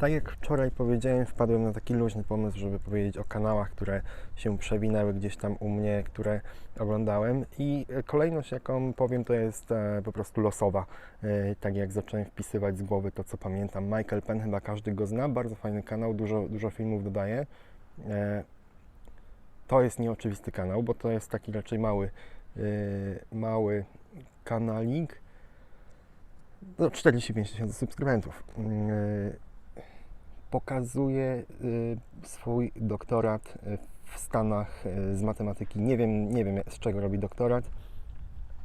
Tak jak wczoraj powiedziałem, wpadłem na taki luźny pomysł, żeby powiedzieć o kanałach, które się przewinęły gdzieś tam u mnie, które oglądałem i e, kolejność jaką powiem to jest e, po prostu losowa. E, tak jak zacząłem wpisywać z głowy to co pamiętam. Michael Penn chyba każdy go zna, bardzo fajny kanał, dużo, dużo filmów dodaje. To jest nieoczywisty kanał, bo to jest taki raczej mały, mały kanalik. No, 45 tysięcy subskrybentów. E, pokazuje y, swój doktorat y, w Stanach y, z matematyki. Nie wiem, nie wiem z czego robi doktorat,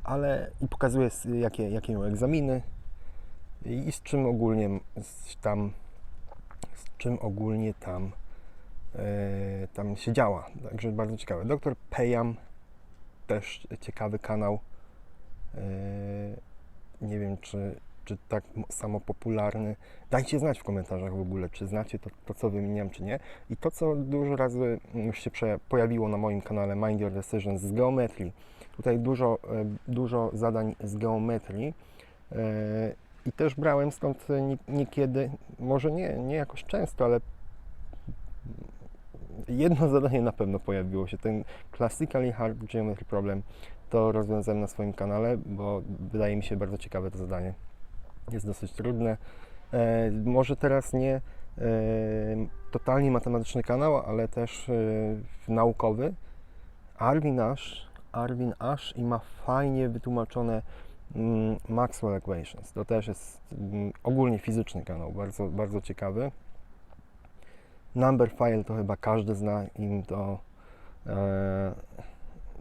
ale i pokazuje jakie, jakie miał egzaminy i z czym ogólnie tam z czym ogólnie tam tam się działa. Także bardzo ciekawe. Doktor Pejam też ciekawy kanał. Nie wiem, czy, czy tak samo popularny. Dajcie znać w komentarzach w ogóle, czy znacie to, to, co wymieniam, czy nie. I to, co dużo razy już się pojawiło na moim kanale Mind Your Decisions z geometrii. Tutaj dużo, e, dużo zadań z geometrii. e, I też brałem stąd nie- niekiedy, może nie, nie jakoś często, ale jedno zadanie na pewno pojawiło się. Ten Classically Hard Geometry Problem to rozwiązałem na swoim kanale, bo wydaje mi się bardzo ciekawe to zadanie. Jest dosyć trudne. E, może teraz nie e, totalnie matematyczny kanał, ale też e, naukowy. Arvin Ash, Arvin Ash i ma fajnie wytłumaczone mm, Maxwell Equations. To też jest mm, ogólnie fizyczny kanał, bardzo, bardzo ciekawy. Number File to chyba każdy zna, im to e,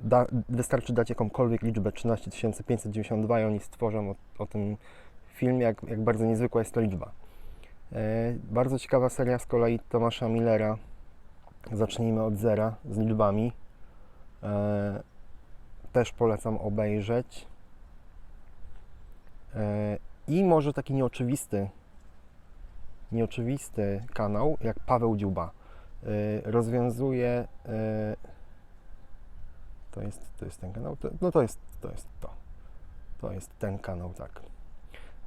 da, wystarczy dać jakąkolwiek liczbę 13592 i oni stworzą o, o tym film, jak, jak bardzo niezwykła jest to liczba. E, bardzo ciekawa seria z kolei Tomasza Millera. Zacznijmy od zera z liczbami. E, też polecam obejrzeć. E, I może taki nieoczywisty, nieoczywisty kanał, jak Paweł Dziuba. Rozwiązuje. To jest, to jest ten kanał? No to jest, to jest to. To jest ten kanał, tak.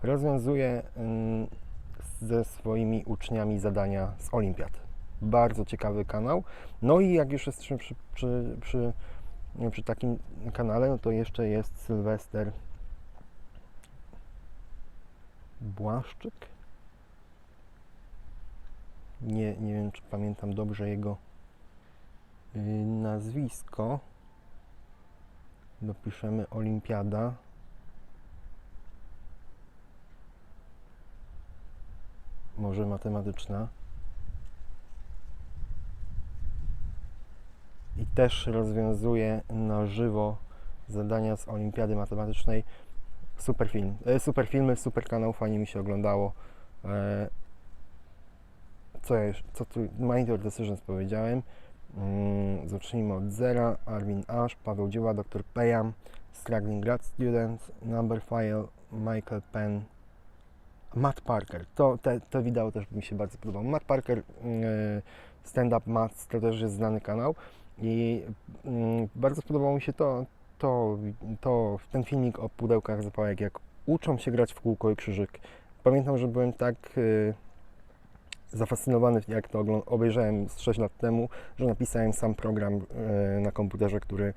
Rozwiązuje ym, ze swoimi uczniami zadania z olimpiad. Bardzo ciekawy kanał. No i jak już jesteśmy przy, przy, przy, przy takim kanale, no to jeszcze jest Sylwester Błaszczyk. Nie, nie wiem, czy pamiętam dobrze jego y, nazwisko. Dopiszemy Olimpiada. Może matematyczna. I też rozwiązuje na żywo zadania z Olimpiady Matematycznej. Super film. E, super filmy, super kanał, fajnie mi się oglądało. E, co jeszcze, co tu, Mind Your Decisions powiedziałem. Mm, zacznijmy od zera. Arvin Ash, Paweł Dzieła, dr Pejam, Struggling Grad Student, Number File, Michael Penn, Matt Parker. To, te, to wideo też mi się bardzo podobało. Matt Parker, mm, Stand Up Maths, to też jest znany kanał i mm, bardzo podobało mi się to, to, to ten filmik o pudełkach zapałek, jak uczą się grać w kółko i krzyżyk. Pamiętam, że byłem tak y, zafascynowany, jak to obejrzałem z 6 lat temu, że napisałem sam program y, na komputerze, który,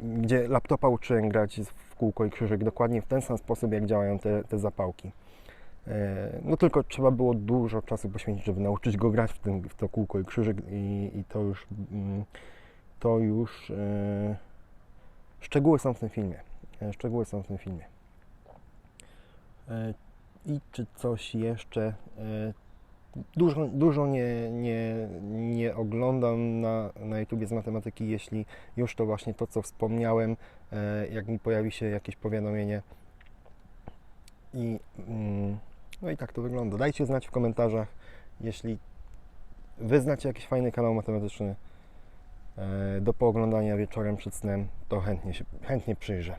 gdzie laptopa uczyłem grać w kółko i krzyżyk dokładnie w ten sam sposób, jak działają te, te zapałki. E, No tylko trzeba było dużo czasu poświęcić, żeby nauczyć go grać w, tym, w to kółko i krzyżyk i, i to już mm, to już e, szczegóły są w tym filmie. E, Szczegóły są w tym filmie. I czy coś jeszcze? Dużo, dużo nie, nie, nie oglądam na, na YouTubie z matematyki, jeśli już to właśnie to, co wspomniałem, e, jak mi pojawi się jakieś powiadomienie. I, mm, no i tak to wygląda. Dajcie znać w komentarzach, jeśli wy znacie jakiś fajny kanał matematyczny e, do pooglądania wieczorem przed snem, to chętnie, się, chętnie przyjrzę.